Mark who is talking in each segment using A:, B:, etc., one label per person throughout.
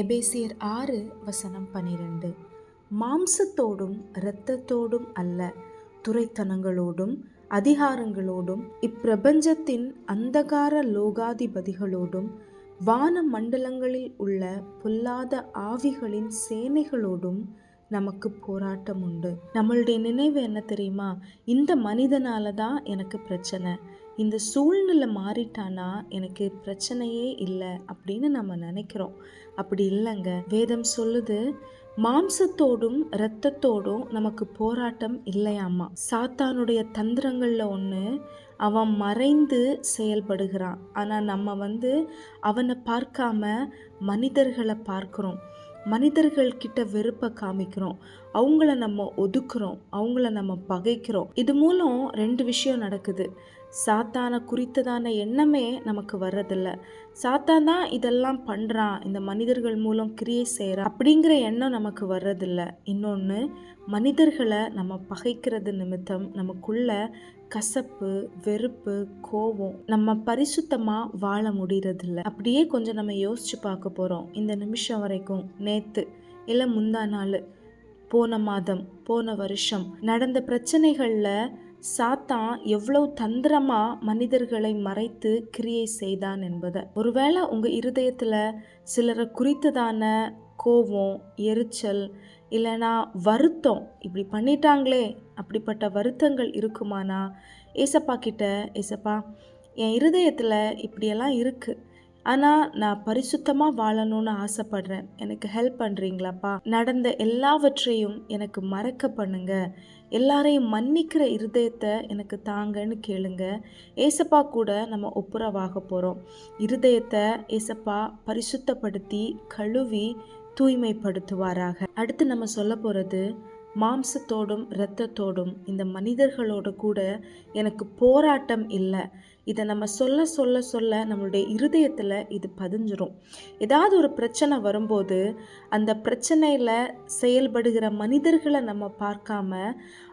A: எபேசியர் ஆறு வசனம் பனிரெண்டு. மாம்சத்தோடும் இரத்தத்தோடும் அல்ல துறைத்தனங்களோடும் அதிகாரங்களோடும் இப்பிரபஞ்சத்தின் அந்தகார லோகாதிபதிகளோடும் வான மண்டலங்களில் உள்ள பொல்லாத ஆவிகளின் சேனைகளோடும் நமக்கு போராட்டம் உண்டு நம்மளுடைய நினைவு என்ன தெரியுமா? இந்த மனிதனால தான் எனக்கு பிரச்சனை. இந்த சூழ்நிலை மாறிட்டானா எனக்கு பிரச்சனையே இல்லை அப்படின்னு நம்ம நினைக்கிறோம். அப்படி இல்லைங்க. வேதம் சொல்லுது மாம்சத்தோடும் இரத்தத்தோடும் நமக்கு போராட்டம் இல்லையாமா சாத்தானுடைய தந்திரங்களில் ஒன்று அவன் மறைந்து செயல்படுகிறான். ஆனால் நம்ம வந்து அவனை பார்க்காம மனிதர்களை பார்க்குறோம். மனிதர்கள் கிட்ட வெறுப்பை காமிக்கிறோம். அவங்கள நம்ம ஒதுக்குறோம். அவங்கள நம்ம பகைக்கிறோம். இது மூலம் ரெண்டு விஷயம் நடக்குது. சாத்தான குறித்ததான எண்ணமே நமக்கு வர்றதில்ல. சாத்தான் தான் இதெல்லாம் பண்ணுறான் இந்த மனிதர்கள் மூலம் கிரியை செய்கிறான் அப்படிங்கிற எண்ணம் நமக்கு வர்றதில்ல. இன்னொன்று மனிதர்களை நம்ம பகைக்கிறது நிமித்தம் நமக்குள்ள கசப்பு வெறுப்பு கோபம் நம்ம பரிசுத்தமாக வாழ முடியறதில்ல. அப்படியே கொஞ்சம் நம்ம யோசிச்சு பார்க்க போகிறோம் இந்த நிமிஷம் வரைக்கும் நேற்று இல்லை முந்தா நாள் போன மாதம் போன வருஷம் நடந்த பிரச்சனைகளில் சாத்தான் எவ்வளவு தந்திரமா மனிதர்களை மறைத்து கிரியை செய்தான் என்பதை. ஒருவேளை உங்க இருதயத்துல சிலரை குறித்ததான கோபம் எரிச்சல் இல்லைனா வருத்தம் இப்படி பண்ணிட்டாங்களே அப்படிப்பட்ட வருத்தங்கள் இருக்குமானா? ஏசப்பா கிட்ட ஏசப்பா என் இருதயத்தில் இப்படியெல்லாம் இருக்குது ஆனால் நான் பரிசுத்தமாக வாழணும்னு ஆசைப்படுறேன். எனக்கு ஹெல்ப் பண்ணுறீங்களாப்பா நடந்த எல்லாவற்றையும் எனக்கு மறக்க பண்ணுங்கள் எல்லாரையும் மன்னிக்கிற இருதயத்தை எனக்கு தாங்கன்னு கேளுங்க. ஏசப்பா கூட நம்ம ஒப்புரவாக போகிறோம் இருதயத்தை ஏசப்பா பரிசுத்தப்படுத்தி கழுவி தூய்மைப்படுத்துவாராக. அடுத்து நம்ம சொல்ல போகிறது மாம்சத்தோடும் இரத்தத்தோடும் இந்த மனிதர்களோட கூட எனக்கு போராட்டம் இல்லை. இதை நம்ம சொல்ல சொல்ல சொல்ல நம்மளுடைய இருதயத்தில் இது பதிஞ்சிரும். ஏதாவது ஒரு பிரச்சனை வரும்போது அந்த பிரச்சனையில் செயல்படுகிற மனிதர்களை நம்ம பார்க்காம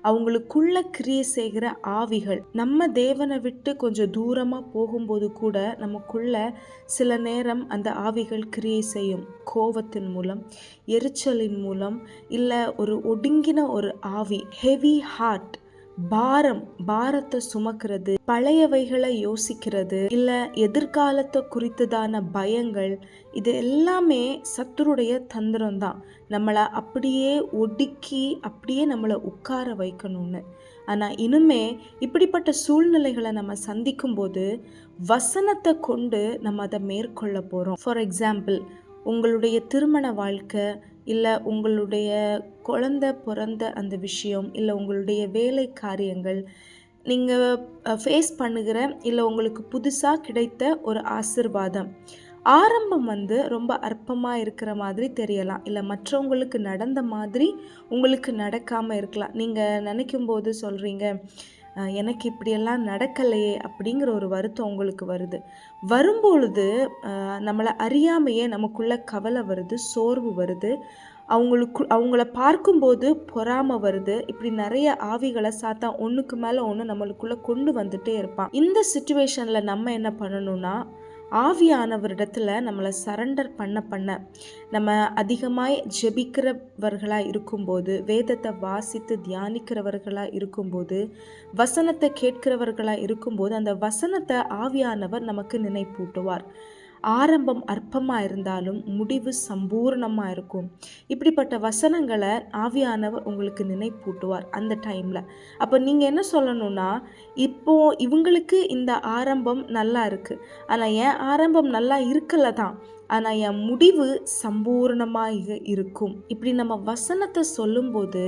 A: அவங்களுக்குள்ள கிரியை செய்கிற ஆவிகள் நம்ம தேவனை விட்டு கொஞ்சம் தூரமாக போகும்போது கூட நமக்குள்ள சில நேரம் அந்த ஆவிகள் கிரியை செய்யும். கோவத்தின் மூலம் எரிச்சலின் மூலம் இல்லை ஒரு ஒடுங்கி ஒடுங்கின ஒரு ஆவி ஹெவி ஹார்ட் பாரம் பாரத்தை சுமக்கிறது பழையவைகளை யோசிக்கிறது இல்ல எதிர்காலத்தை குறித்ததான பயங்கள் இது எல்லாமே சத்துருடைய தந்திரம் தான் நம்மளை அப்படியே ஒடுக்கி அப்படியே நம்மளை உட்கார வைக்கணும்னு. ஆனால் இனிமே இப்படிப்பட்ட சூழ்நிலைகளை நம்ம சந்திக்கும் போது வசனத்தை கொண்டு நம்ம அதை மேற்கொள்ள போகிறோம் ஃபார் எக்ஸாம்பிள் உங்களுடைய திருமண வாழ்க்கை இல்லை உங்களுடைய குழந்த பிறந்த அந்த விஷயம் இல்லை உங்களுடைய வேலை காரியங்கள் நீங்கள் ஃபேஸ் பண்ணுகிற இல்லை உங்களுக்கு புதுசாக கிடைத்த ஒரு ஆசிர்வாதம். ஆரம்பம் வந்து ரொம்ப அற்பமாக இருக்கிற மாதிரி தெரியலாம். இல்லை மற்றவங்களுக்கு நடந்த மாதிரி உங்களுக்கு நடக்காமல் இருக்கலாம். நீங்கள் நினைக்கும் போது சொல்கிறீங்க எனக்கு இப்படியெல்லாம் நடக்கலையே அப்படிங்கிற ஒரு வருத்தம் உங்களுக்கு வருது. வரும்பொழுது நம்மளை அறியாமையே நமக்குள்ள கவலை வருது சோர்வு வருது. அவங்களுக்கு அவங்கள பார்க்கும்போது பொறாம வருது. இப்படி நிறைய ஆவிகளை சாத்தா ஒன்றுக்கு மேலே ஒன்று நம்மளுக்குள்ளே கொண்டு வந்துட்டே இருப்பான். இந்த சுச்சுவேஷனில் நம்ம என்ன பண்ணணும்னா ஆவியானவரிடத்தில் நம்மளை சரண்டர் பண்ண பண்ண நம்ம அதிகமாய் ஜெபிக்கிறவர்களாக இருக்கும்போது வேதத்தை வாசித்து தியானிக்கிறவர்களாக இருக்கும்போது வசனத்தை கேட்கிறவர்களாக இருக்கும்போது அந்த வசனத்தை ஆவியானவர் நமக்கு நினைப்பூட்டுவார். ஆரம்பம் அற்பமாக இருந்தாலும் முடிவு சம்பூர்ணமாக இருக்கும். இப்படிப்பட்ட வசனங்களை ஆவியானவர் உங்களுக்கு நினைப்பூட்டுவார் அந்த டைமில் அப்போ நீங்கள் என்ன சொல்லணும்னா இப்போ இவங்களுக்கு இந்த ஆரம்பம் நல்லா இருக்குது ஆனால் என் ஆரம்பம் நல்லா இருக்கல தான். ஆனால் என் முடிவு சம்பூர்ணமாக இருக்கும். இப்படி நம்ம வசனத்தை சொல்லும்போது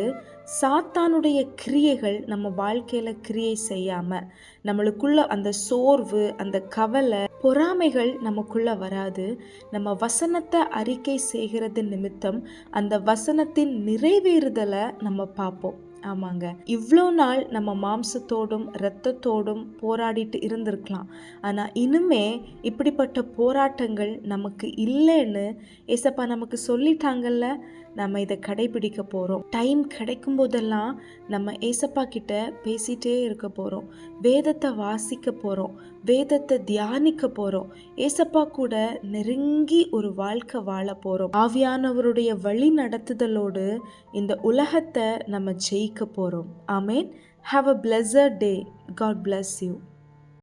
A: சாத்தானுடைய கிரியைகள் நம்ம வாழ்க்கையில் கிரியை செய்யாமல் நம்மளுக்குள்ள அந்த சோர்வு அந்த கவலை பொறாமைகள் நமக்குள்ளே வராது. நம்ம வசனத்தை அறிக்கை செய்கிறது நிமித்தம் அந்த வசனத்தின் நிறைவேறுதலை நம்ம பார்ப்போம். ஆமாங்க. இவ்வளோ நாள் நம்ம மாம்சத்தோடும் இரத்தத்தோடும் போராடிட்டு இருந்திருக்கலாம். ஆனால் இனிமே இப்படிப்பட்ட போராட்டங்கள் நமக்கு இல்லைன்னு ஏசப்பா நமக்கு சொல்லிட்டாங்கல்ல? நம்ம இதை கடைபிடிக்க போகிறோம் டைம் கிடைக்கும் போதெல்லாம் நம்ம ஏசப்பா கிட்ட பேசிகிட்டே இருக்க போகிறோம் வேதத்தை வாசிக்க போகிறோம் வேதத்தை தியானிக்க போகிறோம் ஏசப்பா கூட நெருங்கி ஒரு வாழ்க்கை வாழ போகிறோம் ஆவியானவருடைய வழி நடத்துதலோடு இந்த உலகத்தை நம்ம ஜெயிக்க போகிறோம் amen have a pleasure day God bless you